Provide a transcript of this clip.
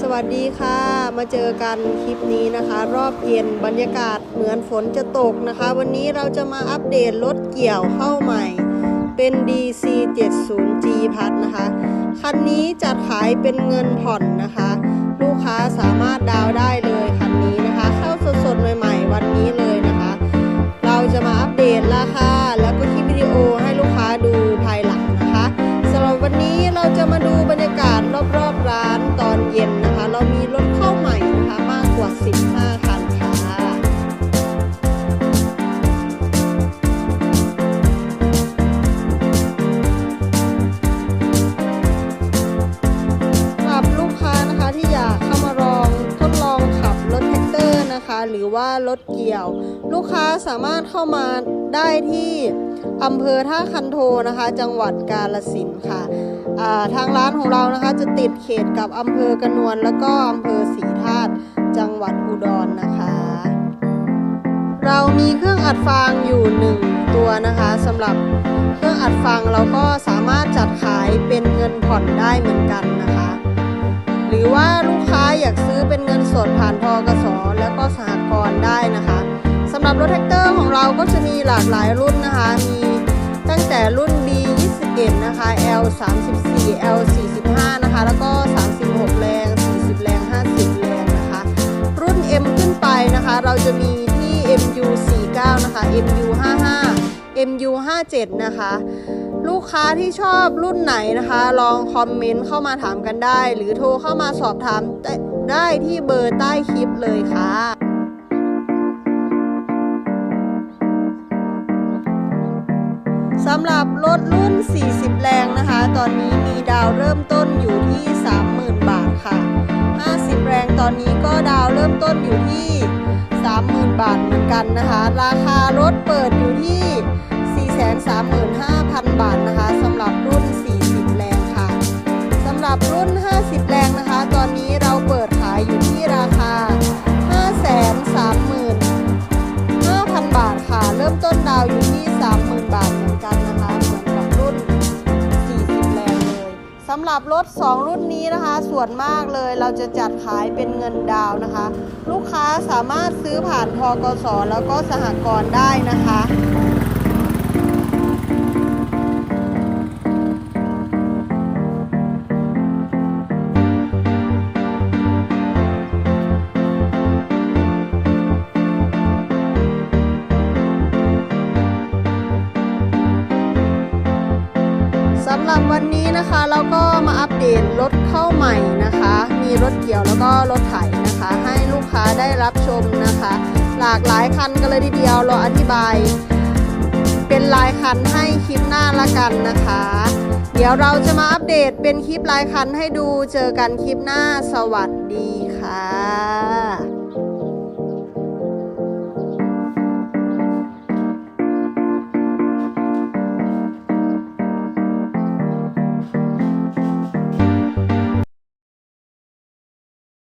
สวัสดีค่ะ มาเจอกันคลิปนี้นะคะ รอบเย็นบรรยากาศเหมือนฝนจะตกนะคะ วันนี้เราจะมาอัปเดตรถเกี่ยวเข้าใหม่ เป็น DC 70 G พัดนะคะ คันนี้จัดขายเป็นเงินผ่อนนะคะ ลูกค้าสามารถดาวได้เลยคันนี้นะคะ เข้าสดๆใหม่ๆ วันนี้เลยนะคะ เราจะมาอัปเดตราคาแล้วก็คลิปวิดีโอให้ลูกค้าดูภายหลังนะคะสำหรับวันนี้เราจะมาดู หรือว่ารถเกี่ยว ลูกค้าสามารถเข้ามาได้ที่อำเภอท่าคันโทนะคะ จังหวัดกาลสินธุ์ค่ะาทางร้านของเรานะคะจะติดเขตกับอำเภอกระนวนแล้วก็อำเภอศรีธาตุจังหวัดอุดรนะคะ เรามีเครื่องอัดฟางอยู่หนึ่งตัวนะคะสำหรับเครื่องอัดฟางเราก็สามารถจัดขายเป็นเงินผ่อนได้เหมือนกันนะคะ รือว่าลูกค้าอยากซื้อเป็นเงินสดผ่านทกสแล้วก็สหกรณ์ได้นะคะสำหรับรถแท็กเตอร์ของเราก็จะมีหลากหลายรุ่นนะคะ มีตั้งแต่รุ่น B 21 นะคะ L 34 L 45 นะคะ แล้วก็ 36 แรง 40 แรง 50 แรงนะคะ รุ่น M ขึ้นไปนะคะ เราจะมีที่ MU 49 นะคะ MU 55 MU 57 นะคะ ลูกค้าที่ชอบรุ่นไหนนะคะ ลองคอมเมนต์เข้ามาถามกันได้ หรือโทรเข้ามาสอบถามได้ที่เบอร์ใต้คลิปเลยค่ะสำหรับรถรุ่น 40 แรงนะคะ ตอนนี้มีดาวเริ่มต้นอยู่ที่ 30,000 บาทค่ะ 50 แรงตอนนี้ก็ดาวเริ่มต้นอยู่ที่ 30,000 บาทเหมือนกันนะคะ ราคารถเปิดอยู่ที่ 435,000 บาทนะคะสำหรับรุ่น 40 แรงค่ะสำหรับรุ่น 50 แรงนะคะ ตอนนี้เราเปิดขายอยู่ที่ราคา 535,000 บาทค่ะ เริ่มต้นดาวอยู่ที่ 30,000 บาทเหมือนกันนะคะเหมือนกับรุ่น 40 แรงเลยสำหรับรถ 2 รุ่นนี้นะคะ ส่วนมากเลยเราจะจัดขายเป็นเงินดาวน์นะคะ ลูกค้าสามารถซื้อผ่านทกสแล้วก็สหกรณ์ได้นะคะำหรับวันนี้นะคะเราก็มาอัปเดตรถเข้าใหม่นะคะ มีรถเกี่ยวแล้วก็รถไถนะคะ ให้ลูกค้าได้รับชมนะคะ หลากหลายคันกันเลยทีเดียวเราอธิบาย เป็นลายคันให้คลิปหน้าละกันนะคะ เดี๋ยวเราจะมาอัปเดตเป็นคลิปลายคันให้ดูเจอกันคลิปหน้าสวัสดีค่ะ